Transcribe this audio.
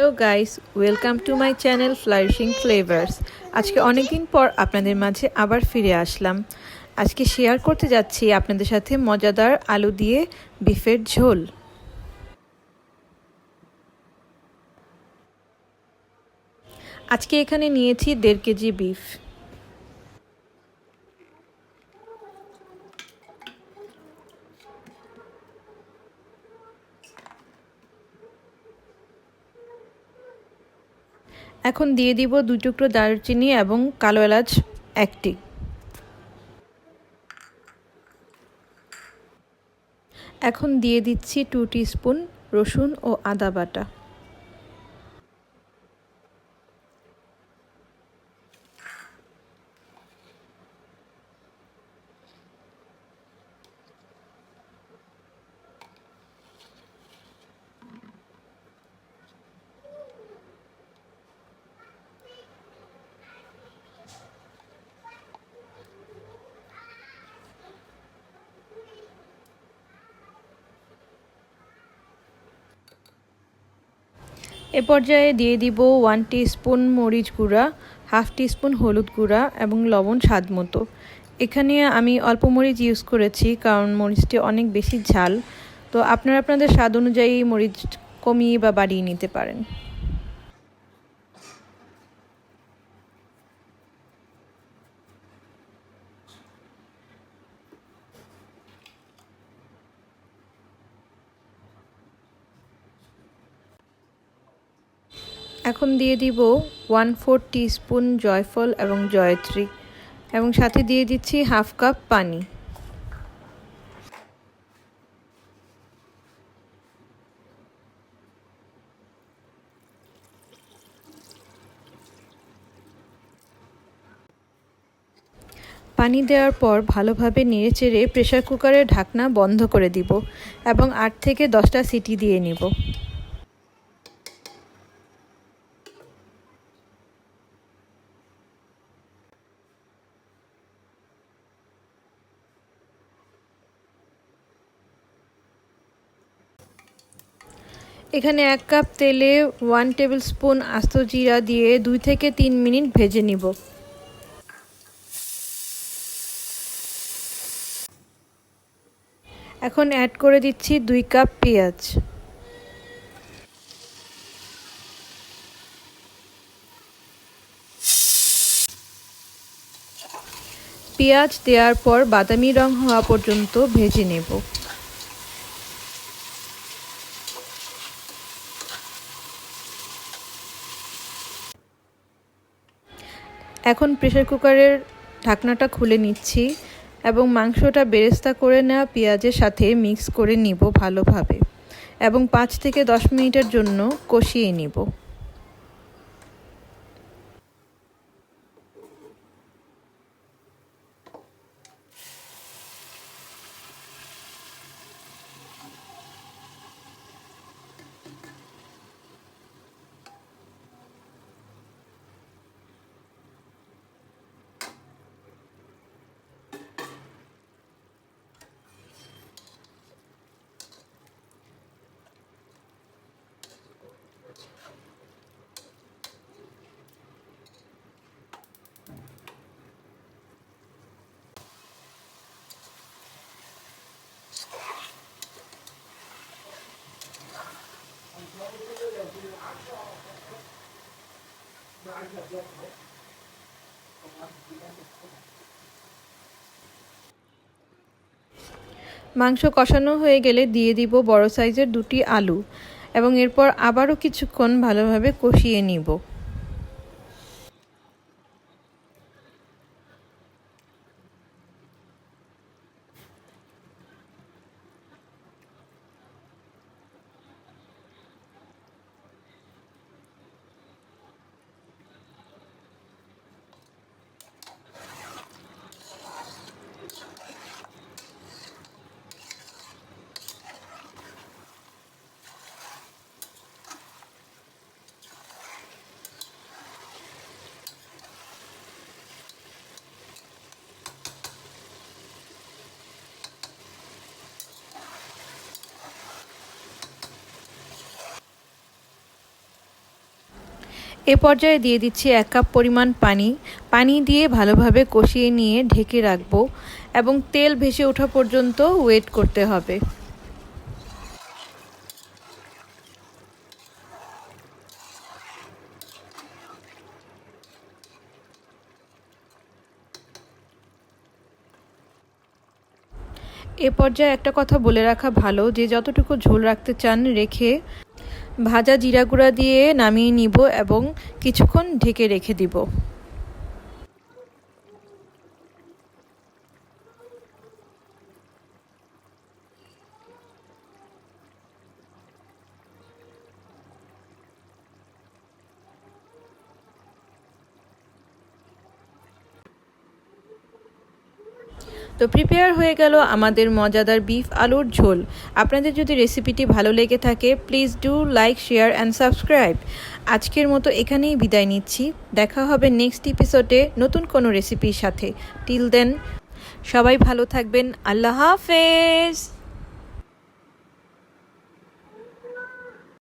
Hello guys, welcome to my channel flourishing flavours. আজকে অনেকদিন পর আপনাদের মাঝে আবার ফিরে আসলাম। আজকে শেয়ার করতে যাচ্ছি আপনাদের সাথে মজাদার আলু দিয়ে বিফের ঝোল। আজকে এখানে নিয়েছি দেড় কেজি বিফ। এখন দিয়ে দিব দুই টুকরো দারচিনি এবং কালো এলাচ একটি। এখন দিয়ে দিচ্ছি টু স্পুন রসুন ও আদা বাটা। এ পর্যায়ে দিয়ে দিব ওয়ান স্পুন মরিচ গুঁড়া হাফ স্পুন হলুদ গুঁড়া এবং লবণ স্বাদ মতো। এখানে আমি অল্প মরিচ ইউজ করেছি কারণ মরিচটি অনেক বেশি ঝাল। তো আপনারা আপনাদের স্বাদ অনুযায়ী মরিচ কমিয়ে বা বাড়িয়ে নিতে পারেন। এখন দিয়ে দিব ওয়ান ফোর স্পুন জয়ফল এবং জয়ত্রী এবং সাথে দিয়ে দিচ্ছি হাফ কাপ পানি। পানি দেওয়ার পর ভালোভাবে নেড়েচেড়ে প্রেশার কুকারের ঢাকনা বন্ধ করে দিব এবং আট থেকে দশটা সিটি দিয়ে নিব। এখানে এক কাপ তেলে ওয়ান টেবিল স্পুন আস্ত জিরা দিয়ে দুই থেকে তিন মিনিট ভেজে নিব। এখন অ্যাড করে দিচ্ছি দুই কাপ পেঁয়াজ। পেঁয়াজ দেওয়ার পর বাদামি রং হওয়া পর্যন্ত ভেজে নেব। এখন প্রেশার কুকারের ঢাকনাটা খুলে নিচ্ছি এবং মাংসটা বেরেস্তা করে নেওয়া পেঁয়াজের সাথে মিক্স করে নিব ভালোভাবে এবং পাঁচ থেকে দশ মিনিটের জন্য কষিয়ে নিব। মাংস কষানো হয়ে গেলে দিয়ে দিব বড় সাইজের দুটি আলু, এবং এরপর আবারও কিছুক্ষণ ভালোভাবে কষিয়ে নিব। এ পর্যায়ে দিয়ে দিচ্ছি এক কাপ পরিমাণ পানি। পানি দিয়ে ভালোভাবে কষিয়ে নিয়ে ঢেকে রাখব এবং তেল ভেসে ওঠা পর্যন্ত ওয়েট করতে হবে। এ পর্যায়ে একটা কথা বলে রাখা ভালো, যে যতটুকু ঝোল রাখতে চান রেখে ভাজা জিরা গুঁড়া দিয়ে নামিয়ে নিব এবং কিছুক্ষণ ঢেকে রেখে দিব। তো প্রিপেয়ার হয়ে গেল আমাদের মজাদার বিফ আলুর ঝোল। আপনাদের যদি রেসিপিটি ভালো লেগে থাকে please do like share and subscribe আজকের মতো এখানেই বিদায় নিচ্ছি। দেখা হবে নেক্সট এপিসোডে নতুন কোনো রেসিপির সাথে। টিল দেন সবাই ভালো থাকবেন। আল্লাহ হাফেজ!